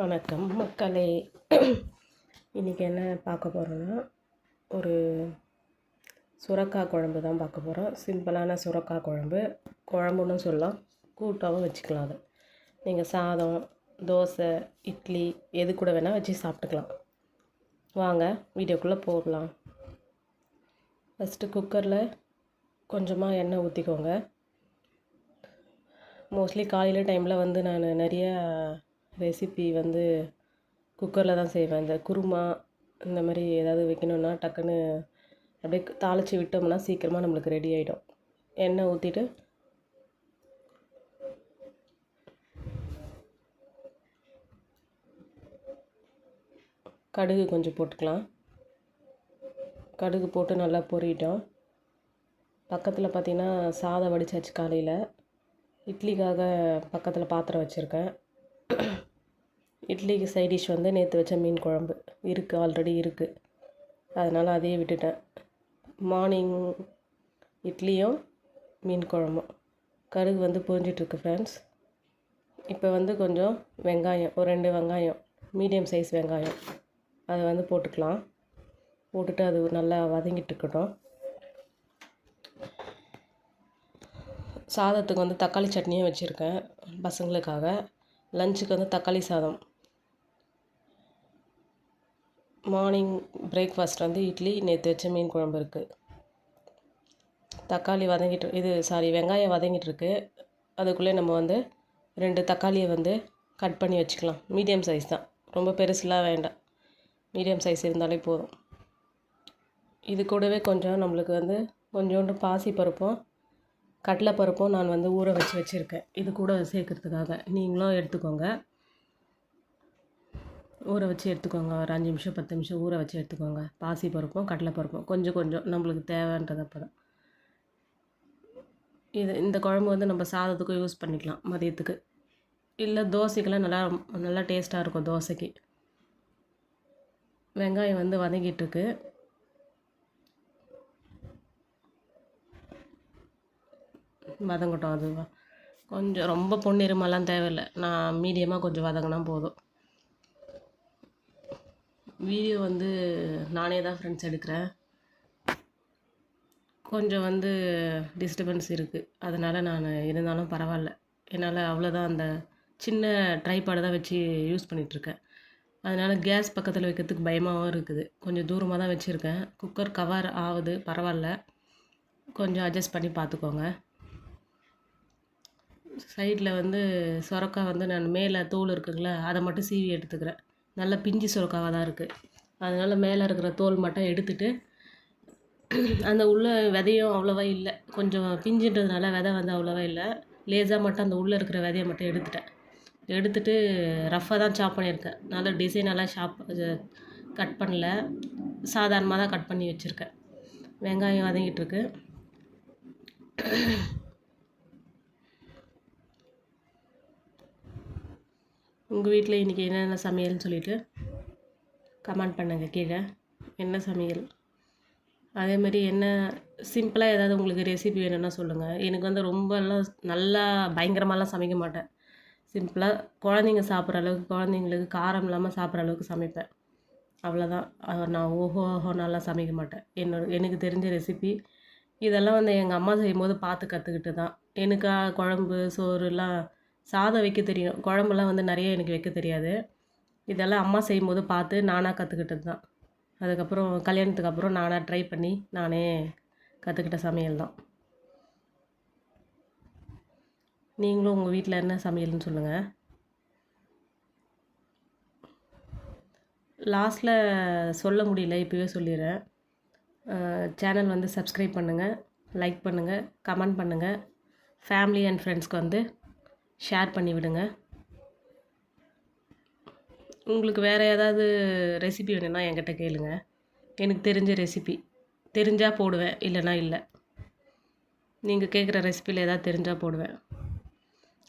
வணக்கம். மக்களே இன்றைக்கி என்ன பார்க்க போகிறோன்னா ஒரு சுரக்காய் குழம்பு தான் பார்க்க போகிறோம் சிம்பிளான சுரக்காய் குழம்பு. குழம்புன்னு சொல்லலாம். கூட்டாகவும் வச்சுக்கலாம் அதை. நீங்கள் சாதம் தோசை இட்லி எது கூட வேணால் வச்சு சாப்பிட்டுக்கலாம். வாங்க வீடியோக்குள்ளே போகலாம். ஃபஸ்ட்டு குக்கரில் கொஞ்சமாக எண்ணெய் ஊற்றிக்கோங்க மோஸ்ட்லி காலையில் டைமில் வந்து நான் நிறைய ரெசிபி வந்து குக்கரில் தான் செய்வேன். இந்த குருமா இந்த மாதிரி ஏதாவது வைக்கணுன்னா டக்குன்னு அப்படியே தாளித்து விட்டோம்னா சீக்கிரமாக நம்மளுக்கு ரெடி ஆகிடும் எண்ணெய் ஊற்றிட்டு கடுகு கொஞ்சம் போட்டுக்கலாம். கடுகு போட்டு நல்லா பொறிட்டோம் பக்கத்தில் பார்த்திங்கன்னா சாதம் வடிச்சாச்சு காலையில். இட்லிக்காக பக்கத்தில் பாத்திரம் வச்சுருக்கேன். இட்லிக்கு சைட் டிஷ் வந்து நேற்று வச்ச மீன் குழம்பு. இருக்குது ஆல்ரெடி இருக்குது அதனால் அதையே விட்டுட்டேன். மார்னிங் இட்லியும் மீன் குழம்பும். கருகு வந்து புரிஞ்சிட்ருக்கு ஃப்ரெண்ட்ஸ் இப்போ வந்து கொஞ்சம் வெங்காயம் ஒரு ரெண்டு வெங்காயம் மீடியம் சைஸ் வெங்காயம். அதை வந்து போட்டுக்கலாம். போட்டுட்டு அது நல்லா வதங்கிட்டுருக்கட்டும் சாதத்துக்கு வந்து தக்காளி சட்னியும் வச்சுருக்கேன் பசங்களுக்காக. லஞ்சுக்கு வந்து தக்காளி சாதம். மார்னிங் பிரேக்ஃபாஸ்ட் வந்து இட்லி நேற்று வச்ச மீன் குழம்பு இருக்குது தக்காளி வதங்கிட்டு இது சாரி வெங்காயம் வதங்கிட்டுருக்கு அதுக்குள்ளே நம்ம வந்து ரெண்டு தக்காளியை வந்து கட் பண்ணி வச்சுக்கலாம். மீடியம் சைஸ் தான். ரொம்ப பெருசுலாம் வேண்டாம். மீடியம் சைஸ் இருந்தாலே போதும். இது கூடவே கொஞ்சம் நம்மளுக்கு வந்து கொஞ்சோண்டு பாசி பருப்பும் கடலைப்பருப்பும் நான் வந்து ஊற வச்சு வச்சுருக்கேன். இது கூட சேர்க்கறதுக்காக. நீங்களும் எடுத்துக்கோங்க. ஊற வச்சு எடுத்துக்கோங்க. ஒரு அஞ்சு நிமிஷம் பத்து நிமிஷம் ஊற வச்சு எடுத்துக்கோங்க. பாசி பருப்பும் கடலைப்பருப்பும் கொஞ்சம் கொஞ்சம் நம்மளுக்கு தேவைன்றது அப்போ தான் இது இந்த குழம்பு வந்து நம்ம சாதத்துக்கும் யூஸ் பண்ணிக்கலாம் மதியத்துக்கு. இல்லை தோசைக்கெல்லாம் நல்லா நல்லா டேஸ்ட்டாக இருக்கும் தோசைக்கு. வெங்காயம் வந்து வதங்கிட்டுருக்கு. வதங்கட்டும் அது கொஞ்சம் ரொம்ப பொன்னிறமெல்லாம் தேவையில்லை. நான் மீடியமாக கொஞ்சம் வதங்கினா போதும். வீடியோ வந்து நானே தான் ஃப்ரெண்ட்ஸ் எடுக்கிறேன். கொஞ்சம் வந்து டிஸ்டர்பன்ஸ் இருக்குது அதனால் நான் இருந்தாலும் பரவாயில்ல. என்னால் அவ்வளோதான் அந்த சின்ன ட்ரைபாடை தான் வச்சு யூஸ் பண்ணிகிட்ருக்கேன் அதனால் கேஸ் பக்கத்தில் வைக்கிறதுக்கு பயமாகவும் இருக்குது. கொஞ்சம் தூரமாக தான் வச்சுருக்கேன். குக்கர் கவர் ஆகுது பரவாயில்ல. கொஞ்சம் அட்ஜஸ்ட் பண்ணி பார்த்துக்கோங்க. சைடில் வந்து சுரக்காய் வந்து நான் மேலே தோல் இருக்குங்களா அதை மட்டும் சீவி எடுத்துக்கிறேன். நல்ல பிஞ்சு சுரக்காவாக தான் இருக்குது அதனால் மேலே இருக்கிற தோல் மட்டும் எடுத்துட்டு அந்த உள்ள விதையும் அவ்வளோவா இல்லை. கொஞ்சம் பிஞ்சுன்றதுனால விதை வந்து அவ்வளோவா இல்லை. லேசாக மட்டும் அந்த உள்ளே இருக்கிற விதையை மட்டும் எடுத்துட்டேன். எடுத்துட்டு ரஃப்பாக தான் சாப் பண்ணியிருக்கேன். நல்ல டிசைனெல்லாம் ஷாப் கட் பண்ணல. சாதாரணமாக தான் கட் பண்ணி வச்சுருக்கேன். வெங்காயம் வதங்கிட்டுருக்கு உங்கள் வீட்டில் இன்றைக்கி என்னென்ன சமையல்னு சொல்லிவிட்டு கமெண்ட் பண்ணுங்கள் கீழே. என்ன சமையல்? அதேமாதிரி என்ன சிம்பிளாக ஏதாவது உங்களுக்கு ரெசிபி வேணும்னா சொல்லுங்கள் எனக்கு வந்து ரொம்பலாம் நல்லா பயங்கரமாலாம் சமைக்க மாட்டேன். சிம்பிளாக குழந்தைங்க சாப்பிட்ற அளவுக்கு குழந்தைங்களுக்கு காரம் இல்லாமல் சாப்பிட்ற அளவுக்கு சமைப்பேன். அவ்வளோதான் நான் ஓஹோ ஓஹோ நல்லா சமைக்க மாட்டேன். என்னோட எனக்கு தெரிஞ்ச ரெசிபி இதெல்லாம் வந்து எங்கள் அம்மா செய்யும்போது பார்த்து கற்றுக்கிட்டு தான் எனக்கா குழம்பு சோறுலாம் சாதம் வைக்க தெரியும். குழம்புலாம் வந்து நிறைய எனக்கு வைக்க தெரியாது. இதெல்லாம் அம்மா செய்யும்போது பார்த்து நானாக கற்றுக்கிட்டது தான். அதுக்கப்புறம் கல்யாணத்துக்கு அப்புறம் நானாக ட்ரை பண்ணி நானே கற்றுக்கிட்ட சமையல் தான். நீங்களும் உங்கள் வீட்டில் என்ன சமையல்னு சொல்லுங்கள் லாஸ்ட்டில் சொல்ல முடியல இப்போவே சொல்லிடுறேன். சேனல் வந்து சப்ஸ்கிரைப் பண்ணுங்கள் லைக் பண்ணுங்கள் கமெண்ட் பண்ணுங்கள் ஃபேமிலி அண்ட் ஃப்ரெண்ட்ஸ்க்கு வந்து ஷேர் பண்ணிவிடுங்க உங்களுக்கு வேறு ஏதாவது ரெசிபி வேணும்னா என்கிட்ட கேளுங்க. எனக்கு தெரிஞ்ச ரெசிபி. தெரிஞ்சால் போடுவேன் இல்லைனா இல்லை. நீங்கள் கேட்குற ரெசிபியில் ஏதாவது தெரிஞ்சால் போடுவேன்.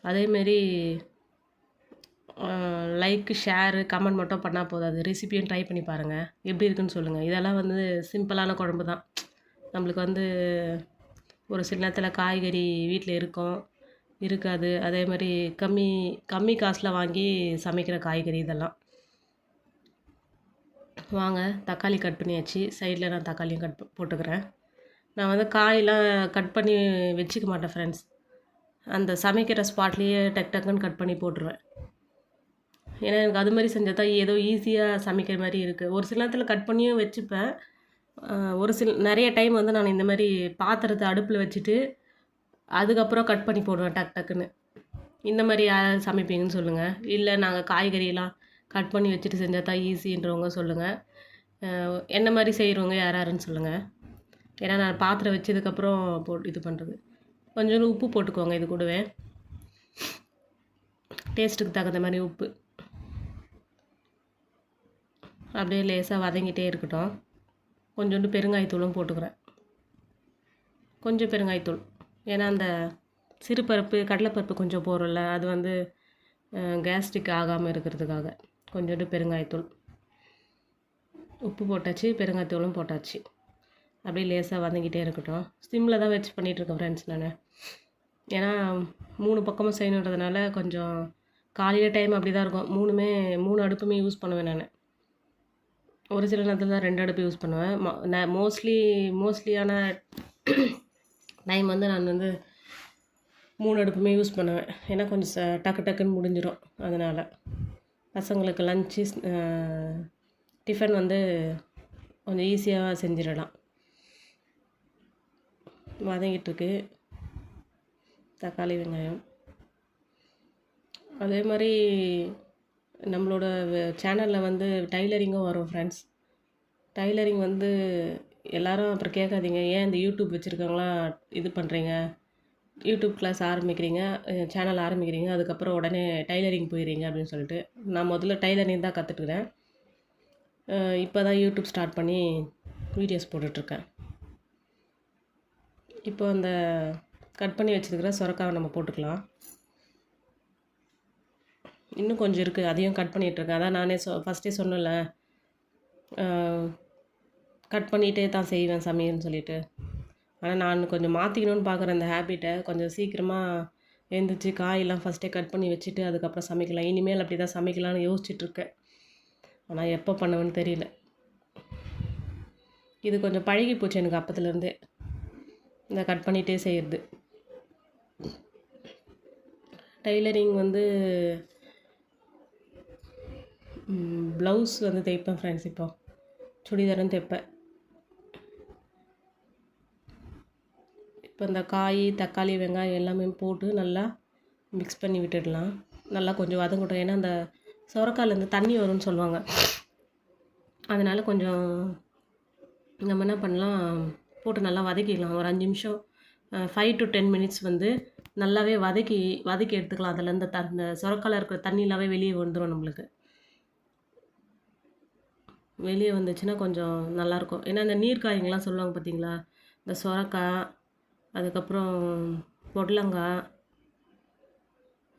அதேமாரி லைக்கு ஷேரு கமெண்ட் மட்டும் பண்ணால் போதாது ரெசிபியும் ட்ரை பண்ணி பாருங்கள் எப்படி இருக்குன்னு சொல்லுங்கள் இதெல்லாம் வந்து சிம்பிளான குழம்பு தான் நம்மளுக்கு வந்து ஒரு சில நேரத்தில் காய்கறி வீட்டில் இருக்கும். இருக்காது. அதே மாதிரி கம்மி கம்மி காசில் வாங்கி சமைக்கிற காய்கறி இதெல்லாம். வாங்க தக்காளி கட் பண்ணியாச்சு. சைடில் நான் தக்காளியும் கட் போட்டுக்கிறேன். நான் வந்து காயெலாம் கட் பண்ணி வச்சுக்க மாட்டேன் ஃப்ரெண்ட்ஸ் அந்த சமைக்கிற ஸ்பாட்லேயே டக் டக்குன்னு கட் பண்ணி போட்டுருவேன். ஏன்னா எனக்கு அது மாதிரி செஞ்சால் தான் ஏதோ ஈஸியாக சமைக்கிற மாதிரி இருக்குது ஒரு சில நேரத்தில் கட் பண்ணியும் வச்சுப்பேன். ஒரு சில நிறைய டைம் வந்து நான் இந்த மாதிரி பாத்திரத்தை அடுப்பில் வச்சுட்டு அதுக்கப்புறம் கட் பண்ணி போடுவேன் டக் டக்குன்னு. இந்த மாதிரி யாராவது சமைப்பீங்கன்னு சொல்லுங்கள் இல்லை நாங்கள் காய்கறியெல்லாம் கட் பண்ணி வச்சுட்டு செஞ்சால் தான் ஈஸின்றவங்க சொல்லுங்கள் என்ன மாதிரி செய்கிறவங்க யார் யாருன்னு சொல்லுங்கள் ஏன்னா நான் பாத்திரம் வச்சதுக்கப்புறம் போட்டு இது பண்ணுறது கொஞ்சோண்டு உப்பு போட்டுக்கோங்க இது கூடவே. டேஸ்ட்டுக்கு தகுந்த மாதிரி உப்பு. அப்படியே லேசாக வதங்கிட்டே இருக்கட்டும். கொஞ்சோண்டு பெருங்காயத்தூளும் போட்டுக்கிறேன். கொஞ்சம் பெருங்காயத்தூள். ஏன்னா அந்த சிறுபருப்பு கடலைப்பருப்பு கொஞ்சம் போடுறோம்ல அது வந்து கேஸ்ட்ரிக் ஆகாமல் இருக்கிறதுக்காக. கொஞ்சோண்டு பெருங்காயத்தூள். உப்பு போட்டாச்சு பெருங்காயத்தூளும் போட்டாச்சு. அப்படியே லேசாக வதங்கிட்டே இருக்கட்டும். சிம்மில் தான் வச்சு பண்ணிகிட்ருக்கேன் ஃப்ரெண்ட்ஸ் நான். ஏன்னா மூணு பக்கமும் செய்யணுன்றதுனால கொஞ்சம் காலையில் டைம் அப்படி தான் இருக்கும். மூணுமே மூணு அடுப்புமே யூஸ் பண்ணுவேன் நான். ஒரு சில நேரத்தில் தான் ரெண்டு அடுப்பு யூஸ் பண்ணுவேன். நான் மோஸ்ட்லி மோஸ்ட்லியான டைம் வந்து நான் வந்து மூணு அடுப்புமே யூஸ் பண்ணுவேன். ஏன்னா கொஞ்சம் ச டக்கு டக்குன்னு முடிஞ்சிடும் அதனால் பசங்களுக்கு லஞ்சு டிஃபன் வந்து கொஞ்சம் ஈஸியாக செஞ்சிடலாம். வதங்கிட்டுருக்கு. தக்காளி வெங்காயம். அதே மாதிரி நம்மளோட சேனலில் வந்து டைலரிங்கும் வரும் ஃப்ரெண்ட்ஸ் டைலரிங் வந்து எல்லாரும் அப்புறம் கேட்காதீங்க. ஏன் இந்த யூடியூப் வச்சுருக்கவங்களாம் இது பண்ணுறீங்க யூடியூப் கிளாஸ் ஆரம்பிக்கிறீங்க சேனல் ஆரம்பிக்கிறீங்க அதுக்கப்புறம் உடனே டைலரிங் போயிடுறீங்க அப்படின்னு சொல்லிட்டு நான் முதல்ல டைலரிங் தான் கற்றுட்டுக்கிறேன் இப்போ தான் யூடியூப் ஸ்டார்ட் பண்ணி வீடியோஸ் போட்டுட்ருக்கேன். இப்போ அந்த கட் பண்ணி வச்சுருக்கிற சுரக்காவை நம்ம போட்டுக்கலாம். இன்னும் கொஞ்சம் இருக்குது அதையும் கட் பண்ணிகிட்ருக்கேன் அதான் நானே சொ ஃபஸ்ட்டே சொன்னேன்ல. கட் பண்ணிகிட்டே தான் செய்வேன் சமையல்னு சொல்லிட்டு. ஆனால் நான் கொஞ்சம் மாற்றிக்கணும்னு பார்க்குறேன் அந்த ஹேபிட்டை கொஞ்சம் சீக்கிரமாக எழுந்திரிச்சு காயெல்லாம் ஃபஸ்ட்டே கட் பண்ணி வச்சுட்டு அதுக்கப்புறம் சமைக்கலாம். இனிமேல் அப்படி தான் சமைக்கலாம்னு யோசிச்சுட்ருக்கேன். ஆனால் எப்போ பண்ணுவேன்னு தெரியல. இது கொஞ்சம் பழகி போச்சு எனக்கு அப்பத்துலேருந்தே இந்த கட் பண்ணிகிட்டே செய்கிறது டைலரிங் வந்து ப்ளவுஸ் வந்து தைப்பேன் ஃப்ரெண்ட்ஸ் இப்போ. சுடிதாரும் தைப்பேன். இப்போ இந்த காய் தக்காளி வெங்காயம் எல்லாமே போட்டு நல்லா மிக்ஸ் பண்ணி விட்டுடலாம். நல்லா கொஞ்சம் வதங்கட்டும் ஏன்னா அந்த சுரக்காலேருந்து தண்ணி வரும்னு சொல்லுவாங்க. அதனால் கொஞ்சம் நம்ம என்ன பண்ணலாம் போட்டு நல்லா வதக்கிக்கலாம். ஒரு அஞ்சு நிமிஷம் ஃபைவ் டு டென் மினிட்ஸ் வந்து நல்லாவே வதக்கி வதக்கி எடுத்துக்கலாம். அதில் இந்த த அந்த சுரக்கால இருக்கிற தண்ணிலாவே வெளியே வந்துடும் நம்மளுக்கு. வெளியே வந்துச்சுன்னா கொஞ்சம் நல்லாயிருக்கும் ஏன்னா இந்த நீர்க்காய்ங்கெலாம் சொல்லுவாங்க பார்த்தீங்களா? இந்த சுரக்காய் அதுக்கப்புறம் பொடலங்காய்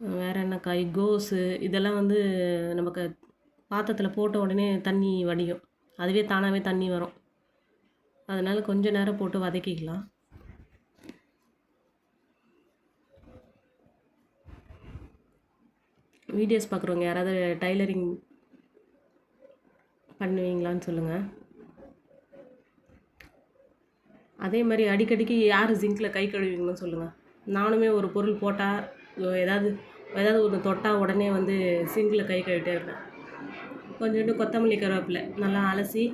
வேறு என்ன காய் கோஸு இதெல்லாம் வந்து நமக்கு பாத்திரத்தில் போட்ட உடனே தண்ணி வடியும். அதுவே தானாகவே தண்ணி வரும். அதனால் கொஞ்சம் நேரம் போட்டு வதக்கிக்கலாம். வீடியோஸ் பார்க்குறவங்க யாராவது டைலரிங் பண்ணுவீங்களான்னு சொல்லுங்கள் அதே மாதிரி அடிக்கடிக்கு யார் ஜிங்கில் கை கழுவிங்கன்னு சொல்லுங்கள் நானுமே ஒரு பொருள் போட்டால் ஏதாவது ஏதாவது ஒன்று தொட்டால் உடனே வந்து சிங்கில் கை கழுவிட்டே இருப்பேன். கொஞ்சோண்டு கொத்தமல்லி கருவேப்பிலை நல்லா அலசி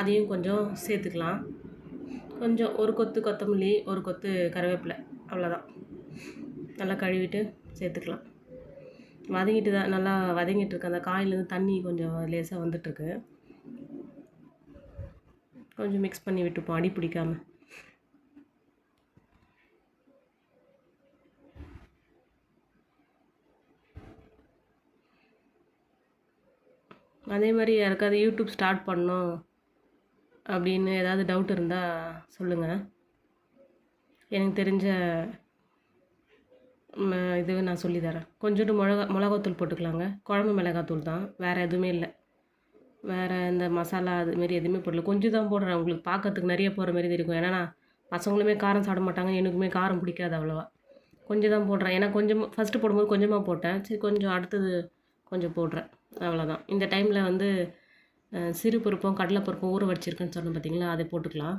அதையும் கொஞ்சம் சேர்த்துக்கலாம். கொஞ்சம் ஒரு கொத்து கொத்தமல்லி ஒரு கொத்து கருவேப்பிலை அவ்வளோதான் நல்லா கழுவிட்டு சேர்த்துக்கலாம். வதங்கிட்டு தான் நல்லா வதங்கிட்டு இருக்கு அந்த காயிலேருந்து தண்ணி கொஞ்சம் லேசாக வந்துட்டுருக்கு. கொஞ்சம் மிக்ஸ் பண்ணி விட்டுப்போம் அடி பிடிக்காம. அதே மாதிரி யாருக்காவது யூடியூப் ஸ்டார்ட் பண்ணணும் அப்படின்னு ஏதாவது டவுட் இருந்தால் சொல்லுங்கள் எனக்கு தெரிஞ்ச ம, இது நான் சொல்லித்தரேன் கொஞ்சோண்டு மிளகா மிளகாத்தூள் போட்டுக்கலாங்க. குழம்பு மிளகாத்தூள் தான். வேறு எதுவுமே இல்லை. வேறு இந்த மசாலா அதுமாரி எதுவுமே போடல. கொஞ்சம் தான் போடுறேன். உங்களுக்கு பார்க்கறதுக்கு நிறைய போடுற மாதிரி இருக்கும். ஏன்னா பசங்களுமே காரம் சாப்பிட மாட்டாங்க. எனக்குமே காரம் பிடிக்காது அவ்வளோவா. கொஞ்சம் தான் போடுறேன். ஏன்னா கொஞ்சம் ஃபஸ்ட்டு போடும்போது கொஞ்சமாக போட்டேன். சரி கொஞ்சம் அடுத்தது கொஞ்சம் போடுறேன். அவ்வளோதான் இந்த டைமில் வந்து சிறு பருப்பும் கடலைப்பருப்பும் ஊற வச்சிருக்கேன்னு சொன்னேன் பார்த்தீங்களா அதை போட்டுக்கலாம்.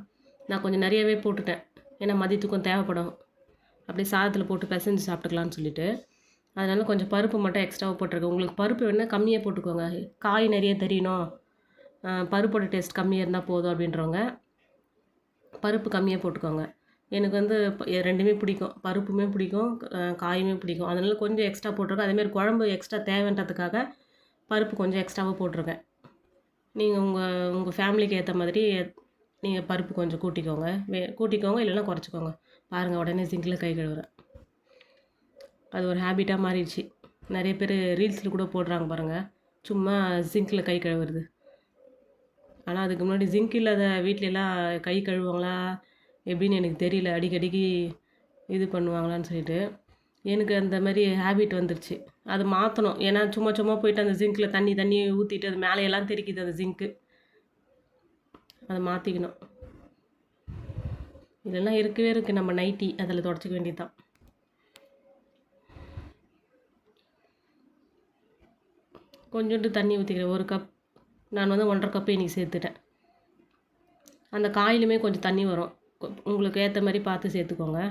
நான் கொஞ்சம் நிறையவே போட்டுட்டேன். ஏன்னா மதியத்துக்கும் தேவைப்படும். அப்படியே சாதத்தில் போட்டு பிசைஞ்சு சாப்பிட்டுக்கலான்னு சொல்லிட்டு. அதனால் கொஞ்சம் பருப்பு மட்டும் எக்ஸ்ட்ராவாக போட்டிருக்கேன். உங்களுக்கு பருப்பு வேணால் கம்மியாக போட்டுக்கோங்க. காய் நிறைய தெரியணும். பருப்போட டேஸ்ட் கம்மியாக இருந்தால் போதும் அப்படின்றவங்க பருப்பு கம்மியாக போட்டுக்கோங்க. எனக்கு வந்து ரெண்டுமே பிடிக்கும். பருப்புமே பிடிக்கும் காயுமே பிடிக்கும். அதனால கொஞ்சம் எக்ஸ்ட்ரா போட்டிருக்கேன். அதேமாரி குழம்பு எக்ஸ்ட்ரா தேவைன்றதுக்காக பருப்பு கொஞ்சம் எக்ஸ்ட்ராவாக போட்டிருக்கேன். நீங்கள் உங்கள் உங்கள் ஃபேமிலிக்கு ஏற்ற மாதிரி நீங்கள் பருப்பு கொஞ்சம் கூட்டிக்கோங்க. வே கூட்டிக்கோங்க இல்லைன்னா குறைச்சிக்கோங்க. பாருங்கள் உடனே சிங்கில் கை கழுவுறேன். அது ஒரு ஹேபிட்டாக மாறிடுச்சு. நிறைய பேர் ரீல்ஸில் கூட போடுறாங்க பாருங்கள் சும்மா ஜிங்கில் கை கழுவுறது. ஆனால் அதுக்கு முன்னாடி ஜிங்க் இல்லாத வீட்ல கை கழுவுவாங்களா? எப்படின்னு எனக்கு தெரியல. அடிக்கடிக்கு இது பண்ணுவாங்களான்னு சொல்லிட்டு. எனக்கு அந்த மாதிரி ஹேபிட் வந்துருச்சு. அது மாற்றணும் ஏன்னா சும்மா சும்மா போயிட்டு அந்த ஜிங்க்கில் தண்ணி தண்ணி ஊற்றிட்டு அது மேலேயெல்லாம் தெரிக்குது அந்த ஜிங்க்கு அதை மாற்றிக்கணும் இதெல்லாம் இருக்கவே இருக்குது நம்ம நைட்டி அதில் தொடச்சிக்க வேண்டியதுதான். கொஞ்சோண்டு தண்ணி ஊற்றிக்கிறேன் ஒரு கப் நான் வந்து ஒன்றரை கப்பு இன்றைக்கி சேர்த்துட்டேன். அந்த காயிலுமே கொஞ்சம் தண்ணி வரும். உங்களுக்கு ஏற்ற மாதிரி பார்த்து சேர்த்துக்கோங்க.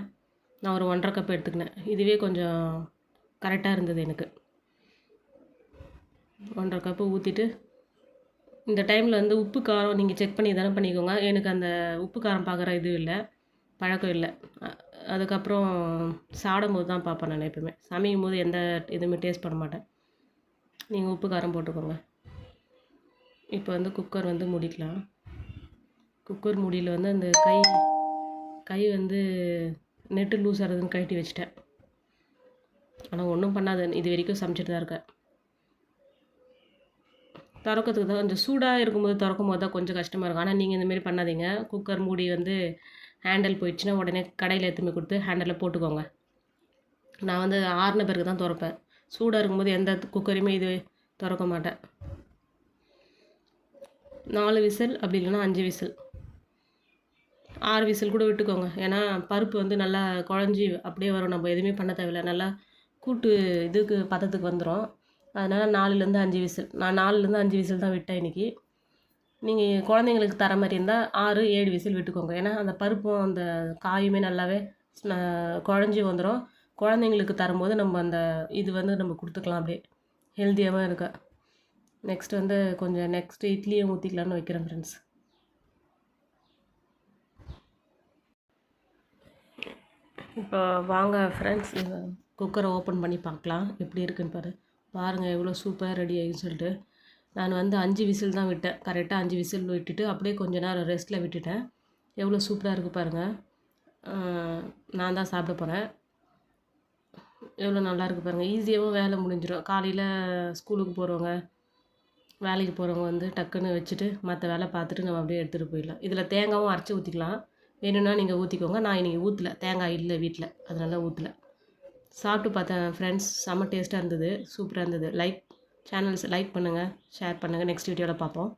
நான் ஒரு ஒன்றரை கப் எடுத்துக்கினேன். இதுவே கொஞ்சம் கரெக்டாக இருந்தது எனக்கு. ஒன்றரை கப்பு ஊற்றிட்டு இந்த டைமில் வந்து உப்பு காரம் நீங்கள் செக் பண்ணி தானே பண்ணிக்கோங்க. எனக்கு அந்த உப்பு காரம் பார்க்குற இது இல்லை. பழக்கம் இல்லை. அதுக்கப்புறம் அதுக்கப்புறம் சாப்பிடும்போது தான் பார்ப்பேன் நான் எப்பவுமே சமைக்கும் போது எந்த இதுவுமே டேஸ்ட் பண்ண மாட்டேன். நீங்கள் உப்பு காரம் போட்டுக்கோங்க. இப்போ வந்து குக்கர் வந்து மூடிக்கலாம். குக்கர் மூடியில் வந்து அந்த கை கை வந்து நெட்டு லூஸ் ஆகிறதுன்னு கழட்டி வச்சிட்டேன். ஆனால் ஒன்றும் பண்ணாது இது வரைக்கும் சமைச்சிட்டு தான் இருக்கேன். திறக்கிறதுக்கு தான் கொஞ்சம் சூடாக இருக்கும்போது திறக்கும் போது தான் கொஞ்சம் கஷ்டமாக இருக்கும். ஆனால் நீங்கள் இந்தமாரி பண்ணாதீங்க. குக்கர் மூடி வந்து ஹேண்டில் போயிடுச்சுன்னா உடனே கடையில் எடுத்துன்னு கொடுத்து ஹேண்டலில் போட்டுக்கோங்க. நான் வந்து ஆறுன பிறகு தான் திறப்பேன். சூடாக இருக்கும்போது எந்த குக்கரையுமே இது திறக்க மாட்டேன். நாலு விசில் அப்படி இல்லைன்னா அஞ்சு விசில். ஆறு விசில் கூட விட்டுக்கோங்க. ஏன்னா பருப்பு வந்து நல்லா குழஞ்சி அப்படியே வரும். நம்ம எதுவுமே பண்ண தேவையில்ல. நல்லா கூட்டு இதுக்கு பதத்துக்கு வந்துடும் அதனால் நாலுலேருந்து அஞ்சு விசில். நான் நாலுலேருந்து அஞ்சு விசில் தான் விட்டேன் இன்றைக்கி நீங்கள் குழந்தைங்களுக்கு தர மாதிரி இருந்தால் ஆறு ஏழு விசில் விட்டுக்கோங்க. ஏன்னா அந்த பருப்பும் அந்த காயுமே நல்லாவே குழஞ்சி வந்துடும் குழந்தைங்களுக்கு தரும்போது நம்ம அந்த இது வந்து நம்ம கொடுத்துக்கலாம் அப்படியே. ஹெல்த்தியாகவும் இருக்கா. நெக்ஸ்ட் வந்து கொஞ்சம் நெக்ஸ்ட் இட்லியும் ஊற்றிக்கலான்னு வைக்கிறேன் ஃப்ரெண்ட்ஸ் இப்போ வாங்க ஃப்ரெண்ட்ஸ் குக்கரை ஓப்பன் பண்ணி பார்க்கலாம். எப்படி இருக்குன்னு பாரு. பாருங்கள் எவ்வளோ சூப்பராக ரெடி ஆகின்னு சொல்லிட்டு. நான் வந்து அஞ்சு விசில் தான் விட்டேன். கரெக்டாக அஞ்சு விசில் விட்டுட்டு அப்படியே கொஞ்ச நேரம் ரெஸ்ட்டில் விட்டுட்டேன். எவ்வளோ சூப்பராக இருக்குது பாருங்கள் நான் தான் சாப்பிட போகிறேன் எவ்வளோ நல்லாயிருக்கு பாருங்கள் ஈஸியாகவும் வேலை முடிஞ்சிடும். காலையில் ஸ்கூலுக்கு போகிறவங்க வேலைக்கு போகிறவங்க வந்து டக்குன்னு வச்சுட்டு மற்ற வேலை பார்த்துட்டு நம்ம அப்படியே எடுத்துகிட்டு போயிடலாம். இதில் தேங்காவும் அரைச்சி ஊற்றிக்கலாம் வேணும்னா நீங்கள் ஊற்றிக்கோங்க நான் இன்றைக்கி ஊற்றல தேங்காய் இல்லை வீட்டில் அதனால ஊற்றல சாப்பிட்டு பார்த்தேன் ஃப்ரெண்ட்ஸ் செம்ம டேஸ்ட்டாக இருந்தது. சூப்பராக இருந்தது. லைக் சேனல்ஸ் லைக் பண்ணுங்கள் ஷேர் பண்ணுங்கள் நெக்ஸ்ட் வீடியோவில் பார்ப்போம்.